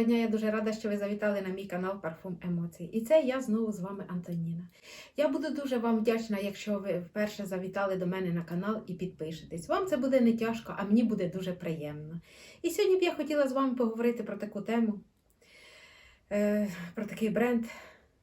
Доброго дня, я дуже рада, що ви завітали на мій канал Парфум Емоцій. І це я знову з вами Антоніна. Я буду дуже вам вдячна, якщо ви вперше завітали до мене на канал і підпишетесь. Вам це буде не тяжко, а мені буде дуже приємно. І сьогодні б я хотіла з вами поговорити про таку тему, е, про такий бренд,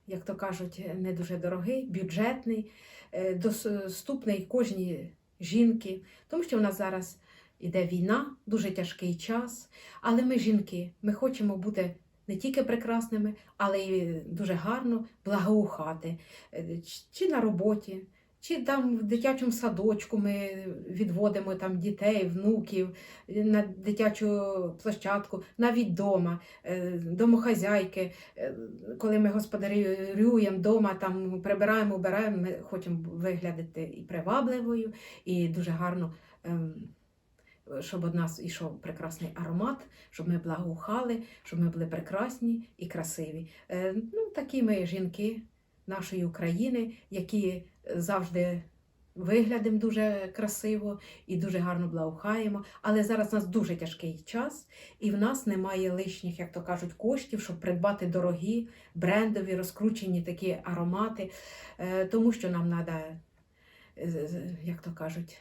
як то кажуть, не дуже дорогий, бюджетний, е, доступний кожній жінки, тому що в нас зараз. Іде війна, дуже тяжкий час. Але ми жінки, ми хочемо бути не тільки прекрасними, але й дуже гарно благоухати. Е, Чи на роботі, чи там в дитячому садочку ми відводимо там дітей, внуків на дитячу площадку, навіть вдома, домохазяйки, е, коли ми господарюємо вдома, там прибираємо, убираємо, ми хочемо виглядати і привабливою, і дуже гарно. Щоб від нас йшов прекрасний аромат, щоб ми благоухали, щоб ми були прекрасні і красиві. Е, Ну, такі ми жінки нашої України, які завжди виглядимо дуже красиво і дуже гарно благоухаємо. Але зараз у нас дуже тяжкий час, і в нас немає лишніх, як то кажуть, коштів, щоб придбати дорогі, брендові, розкручені такі аромати, Е, тому що нам треба, як то кажуть,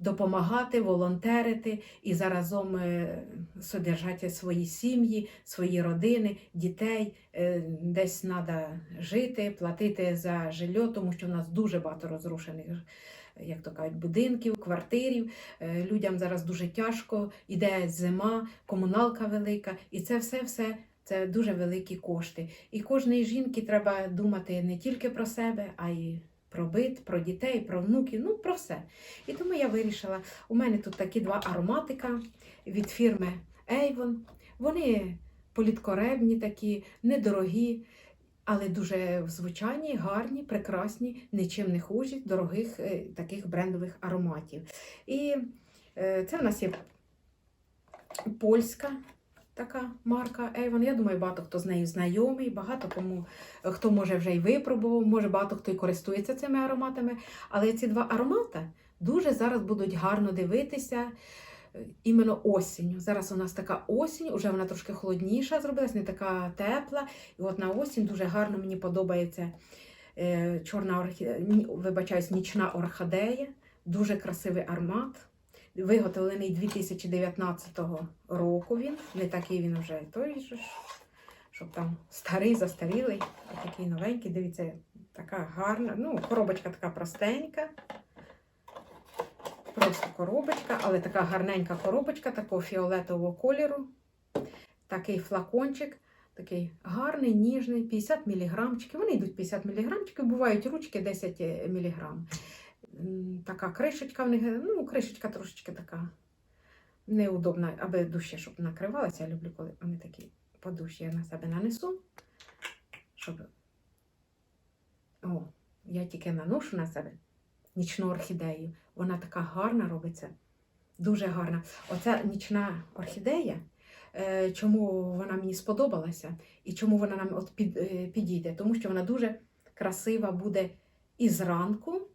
допомагати, волонтерити і заразом е, содержати свої сім'ї, свої родини, дітей. Е, Десь треба жити, платити за жилье, тому що в нас дуже багато розрушених. Як то кажуть, будинків, квартирів. Е, Людям зараз дуже тяжко, іде зима, комуналка велика, і це все-все це дуже великі кошти. І кожної жінки треба думати не тільки про себе, а й про бит, про дітей, про внуків, ну про все. І тому я вирішила, у мене тут такі два ароматика від фірми Avon. Вони політкоребні такі, недорогі, але дуже звичайні, гарні, прекрасні, нічим не хужі, дорогих е, таких брендових ароматів. І е, це в нас є польська така марка Avon. Я думаю, багато хто з нею знайомий, багато кому хто може вже й випробував, може багато хто і користується цими ароматами. Але ці два аромати дуже зараз будуть гарно дивитися. е, Іменно осінню. Зараз у нас така осінь, вже вона трошки холодніша зробилась, не така тепла. І от на осінь дуже гарно мені подобається е, чорна орхі... ні, вибачаюсь, нічна орхідея. Дуже красивий аромат. Виготовлений 2019 року він. Не такий він вже той ж, щоб там старий, застарілий, а такий новенький. Дивіться, така гарна. Ну, коробочка така простенька. Просто коробочка, але така гарненька коробочка, такого фіолетового кольору. Такий флакончик, такий гарний, ніжний, 50 міліграмчиків. Вони йдуть 50 міліграмчиків, бувають ручки 10 міліграм. Така кришечка в них, ну, кришечка трошечки така неудобна, аби дужче, щоб накривалася. Я люблю, коли вони такі подужчі я на себе нанесу. Щоб... О, я тільки наношу на себе нічну орхідею. Вона така гарна робиться, дуже гарна. Оця нічна орхідея, е, чому вона мені сподобалася і чому вона нам от е, підійде? Тому що вона дуже красива буде і зранку,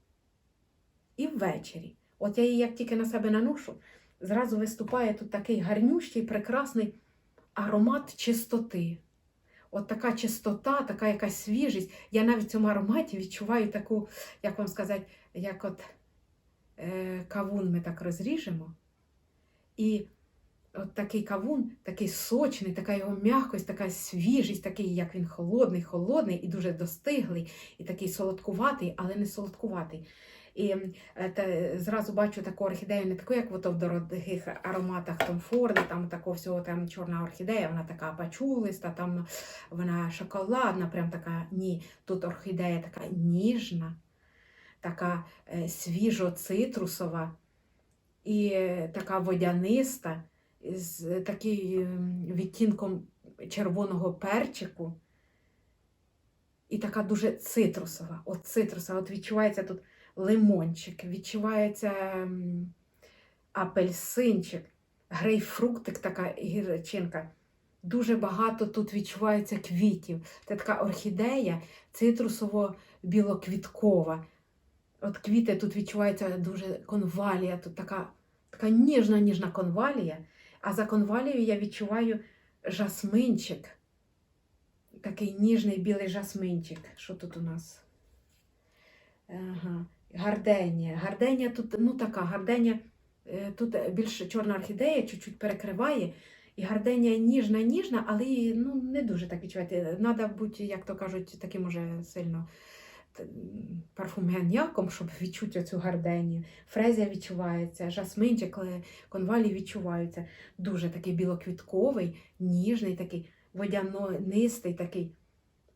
і ввечері. От я її як тільки на себе наношу, зразу виступає тут такий гарнющий, прекрасний аромат чистоти. От така чистота, така якась свіжість. Я навіть в цьому ароматі відчуваю таку, як вам сказати, як от е, кавун ми так розріжемо. І от такий кавун, такий сочний, така його м'якость, така свіжість, такий, як він холодний, холодний і дуже достиглий, і такий солодкуватий, але не солодкуватий. І е, те, зразу бачу таку орхідею, не таку, як в дорогих ароматах Том Форда, там такого всього там чорна орхідея, вона така пачулиста, там вона шоколадна, прям така ні. Тут орхідея така ніжна, така е, свіжо-цитрусова і е, така водяниста, з таким відтінком червоного перчику. І така дуже цитрусова. От цитрусова, от відчувається тут лимончик, відчувається апельсинчик, грейпфруктик, така гірчинка. Дуже багато тут відчувається квітів. Це така орхідея цитрусово-білоквіткова. От квіти тут відчувається дуже конвалія, тут така, така ніжна, ніжна конвалія. А за конвалією я відчуваю жасминчик. Такий ніжний білий жасминчик. Що тут у нас? Ага. Гарденія. Гарденія тут, ну така, гарденія, е, тут більш чорна орхідея, чуть-чуть перекриває. І гарденія ніжна, ніжна, але і, ну, не дуже так відчувати. Треба бути, як то кажуть, таким уже сильно т- щоб відчути цю гарденію. Фрезія відчувається, жасминчик, конвалі відчуваються. Дуже такий білоквітковий, ніжний, такий водянистий такий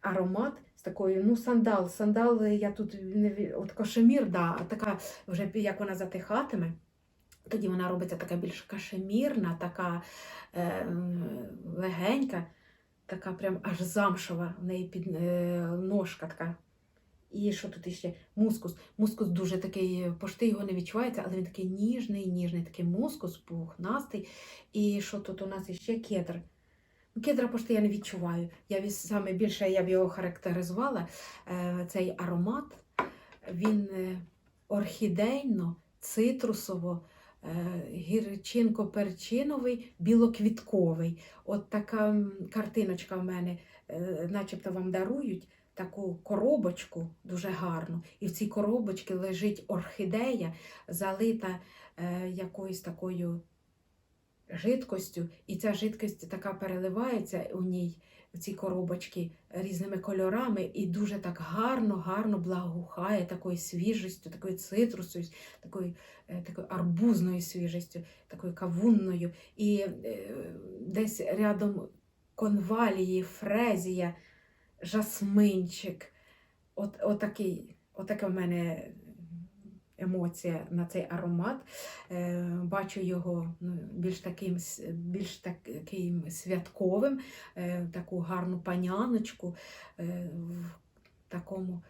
аромат такою, ну, сандал. Сандал я тут не от кашемір, да, а така вже як вона затихатиме. Тоді вона робиться така більш кашемірна, така е, легенька, така прям аж замшова, в неї під е, ножка така. І що тут іще? Мускус. Мускус дуже такий, пошти його не відчувається, але він такий ніжний, ніжний, такий мускус, пухнастий. І що тут у нас іще кедр. Ну, Кедра пошти я не відчуваю. Я саме більше я б його характеризувала. Е, цей аромат, він е, орхідейно, цитрусово, е, гірчинко-перчиновий, білоквітковий. От така картиночка в мене, начебто вам дарують таку коробочку дуже гарну. І в цій коробочці лежить орхідея, залита якоюсь такою жидкостю, і ця жидкость така переливається у ній, в цій коробочці, різними кольорами, і дуже так гарно, гарно благоухає такою свіжістю, такою цитрусою, такою, е, такою арбузною свіжістю, такою кавунною. І е, десь рядом конвалії, фрезія, жасминчик. От, отакий, отака в мене емоція на цей аромат. Е, бачу його ну, більш таким, більш таким святковим, е, таку гарну паняночку е, в такому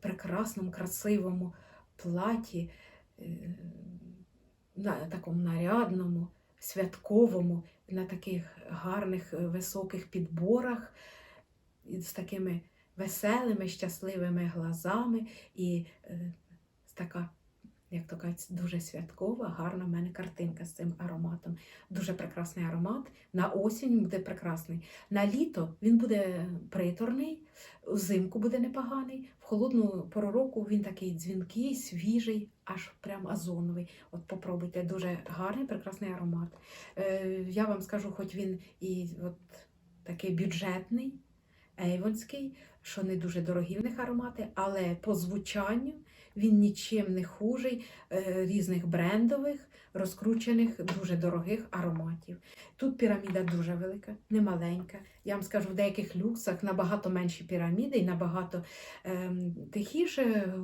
прекрасному, красивому платі, на такому нарядному, святковому, на таких гарних високих підборах, з такими веселими, щасливими глазами і е, така як то кажуть, дуже святкова, гарна в мене картинка з цим ароматом. Дуже прекрасний аромат. На осінь буде прекрасний. На літо він буде приторний, взимку буде непоганий. В холодну пору року він такий дзвінкий, свіжий, аж прям озоновий. От попробуйте, дуже гарний, прекрасний аромат. Е, я вам скажу, хоч він і от такий бюджетний, ейвонський, що не дуже дорогі в них аромати, але по звучанню він нічим не хужий е, різних брендових, розкручених, дуже дорогих ароматів. Тут піраміда дуже велика, не маленька. Я вам скажу, в деяких люксах набагато менші піраміди і набагато ем, тихіше,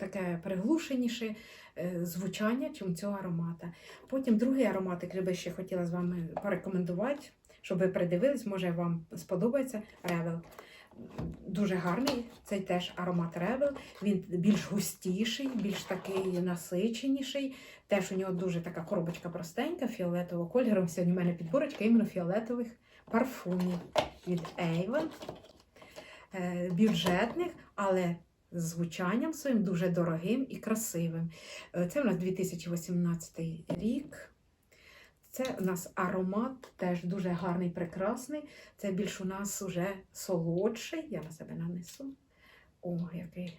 таке приглушеніше е, звучання, чим цього аромата. Потім другий ароматик, який би ще хотіла з вами порекомендувати, щоб ви придивились, може вам сподобається Ревел. Дуже гарний, цей теж аромат Ревел. Він більш густіший, більш такий насиченіший. Теж у нього дуже така коробочка простенька, фіолетового кольору. Сьогодні в мене підборочка іменно фіолетових парфумів від Avon. Е, Бюджетних, але звучанням своїм дуже дорогим і красивим. Е, Це у нас 2018 рік. Це у нас аромат теж дуже гарний, прекрасний. Це більш у нас уже солодший. Я на себе нанесу. О, який.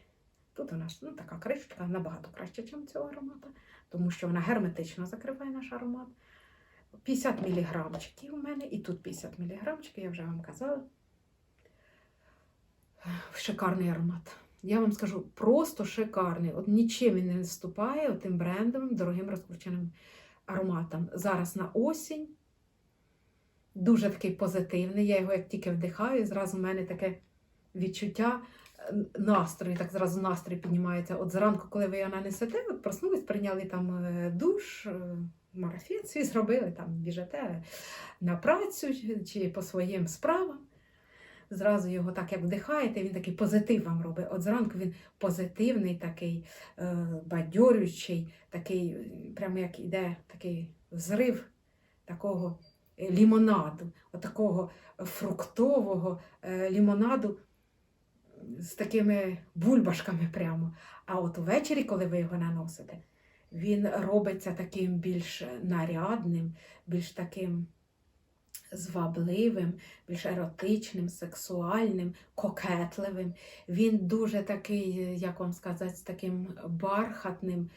Тут у нас ну, така кришечка набагато краще, ніж цього аромату, тому що вона герметично закриває наш аромат. 50 міліграмчиків у мене, і тут 50 міліграмчиків, я вже вам казала. Шикарний аромат. Я вам скажу, просто шикарний. От нічим він не виступає тим брендовим, дорогим розкрученим ароматом. Зараз на осінь. Дуже такий позитивний. Я його як тільки вдихаю, зразу в мене таке відчуття настрою, так зразу настрій піднімається. От зранку, коли ви його нанесете, от проснулись, прийняли там е, душ, е, марафет свій зробили, там біжете на працю чи по своїм справам. Зразу його так як вдихаєте, він такий позитив вам робить. От зранку він позитивний, такий е, бадьорючий, такий, прямо як іде такий взрив такого е, лімонаду, от такого фруктового е, лімонаду з такими бульбашками прямо. А от ввечері, коли ви його наносите, він робиться таким більш нарядним, більш таким звабливим, більш еротичним, сексуальним, кокетливим. Він дуже такий, е, як вам сказати, таким бархатним,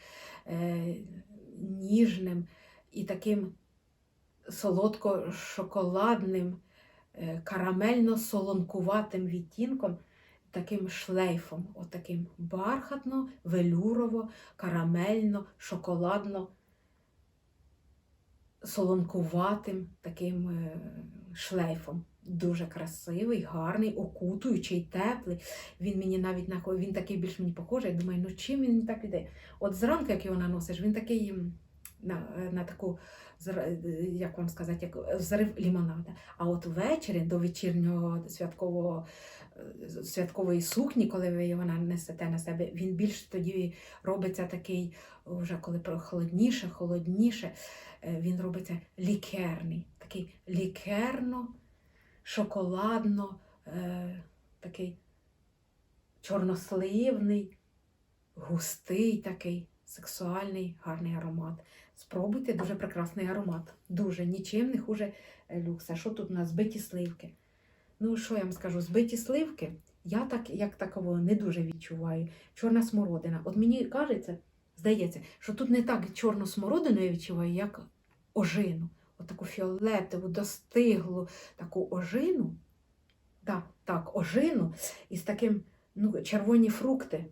е, ніжним і таким солодко-шоколадним, е, карамельно-солонкуватим відтінком, таким шлейфом, отаким бархатно, велюрово, карамельно, шоколадно, солонкуватим таким е, шлейфом. Дуже красивий, гарний, окутуючий, теплий. Він мені навіть на він такий більш мені похожий. Я думаю, ну чим він так іде? От зранку, як його наносиш, він такий на, на таку, як вам сказати, як зрив лімонада. А от ввечері до вечірнього святкового святкової сукні, коли ви його нанесете на себе, він більш тоді робиться такий, вже коли прохолодніше, холодніше, е, він робиться лікерний, такий лікерно, шоколадно, е, такий чорносливний, густий такий, сексуальний, гарний аромат. Спробуйте дуже прекрасний аромат. Дуже нічим не хуже е, люкса. Що тут у нас? Збиті сливки. Ну, що я вам скажу, збиті сливки, я так, як такового не дуже відчуваю. Чорна смородина. От мені кажеться, здається, що тут не так чорну смородину я відчуваю, як ожину. От таку фіолетову, достиглу таку ожину. Да, так, ожину із таким, ну, червоні фрукти.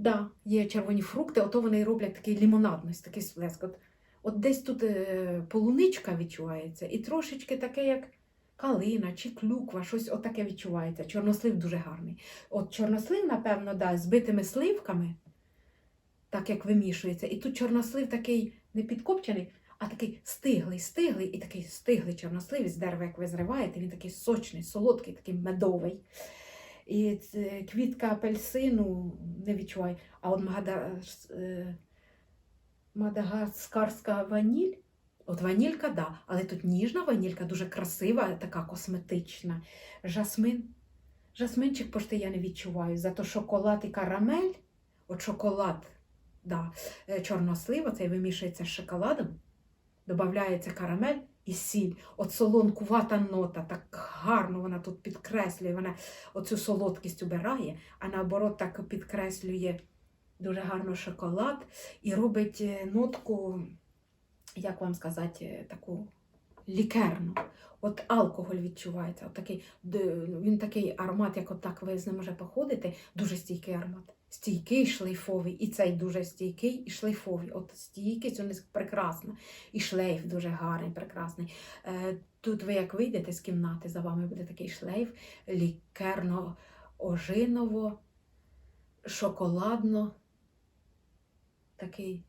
Да, є червоні фрукти, ото вони роблять такий лімонадність, такий сплеск. От, от десь тут е, полуничка відчувається, і трошечки таке, як калина чи клюква, щось отаке відчувається. Чорнослив дуже гарний. От чорнослив, напевно, да, з битими сливками, так як вимішується. І тут чорнослив такий не підкопчений, а такий стиглий, стиглий і такий стиглий чорнослив із дерева, як ви зриваєте, він такий сочний, солодкий, такий медовий. І квітка апельсину не відчуваю. А от е, мадагаскарська ваніль, от ванілька, да, але тут ніжна ванілька, дуже красива, така косметична. Жасмин. Жасминчик пошти я не відчуваю. Зато шоколад і карамель, от шоколад, да, е, чорнослив, оцей вимішується з шоколадом, додається карамель і сіль. От солонкувата нота, так гарно вона тут підкреслює, вона оцю солодкість убирає, а наоборот так підкреслює дуже гарно шоколад і робить е, нотку, як вам сказати, таку лікерну. От алкоголь відчувається. От такий, він такий аромат, як отак ви з ним може походити, дуже стійкий аромат. Стійкий, шлейфовий, і цей дуже стійкий і шлейфовий. От стійкість у них прекрасна. І шлейф дуже гарний, прекрасний. Е, Тут ви як вийдете з кімнати, за вами буде такий шлейф лікерно-ожиново, шоколадно, такий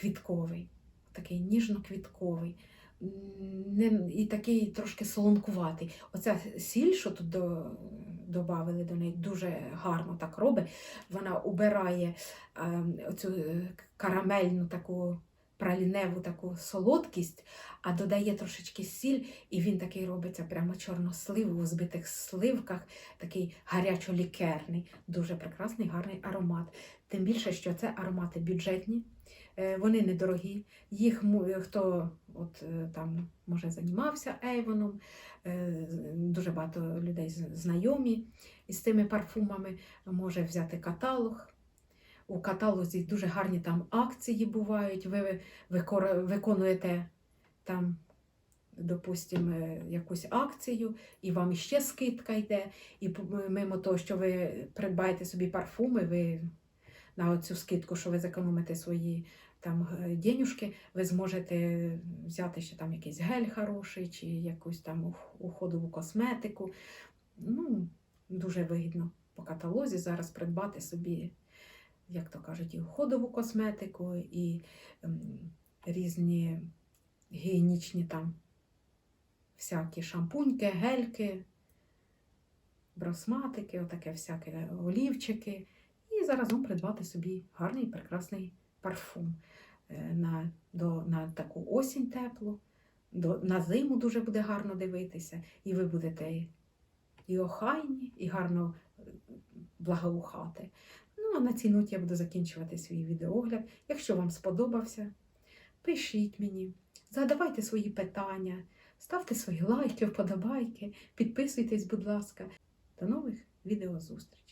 квітковий, такий ніжно-квітковий. Не, і такий трошки солонкуватий. Оця сіль, що тут до, додали до неї, дуже гарно так робить. Вона убирає е, оцю е, карамельну таку праліневу таку солодкість, а додає трошечки сіль, і він такий робиться прямо чорнослив у збитих сливках, такий гарячо-лікерний, дуже прекрасний, гарний аромат. Тим більше, що це аромати бюджетні, е, вони недорогі. Їх хто от е, там може займався Ейвоном, е, дуже багато людей знайомі із тими парфумами, може взяти каталог. У каталозі дуже гарні там акції бувають. Ви виконуєте там, допустимо, якусь акцію, і вам іще скидка йде. І мимо того, що ви придбаєте собі парфуми, ви на цю скидку, що ви зекономите свої там денюжки, ви зможете взяти ще там якийсь гель хороший, чи якусь там уходову косметику. Ну, дуже вигідно по каталозі зараз придбати собі, як то кажуть, і уходову косметику, і ем, різні гігієнічні там всякі шампуньки, гельки, бросматики, отаке всяке олівчики. І заразом придбати собі гарний прекрасний парфум е, на, до, на таку осінь теплу. До, на зиму дуже буде гарно дивитися, і ви будете і- охайні, і гарно е, благоухати. Ну, а на цій ноті я буду закінчувати свій відеогляд. Якщо вам сподобався, пишіть мені, задавайте свої питання, ставте свої лайки, вподобайки, підписуйтесь, будь ласка. До нових відеозустрічей!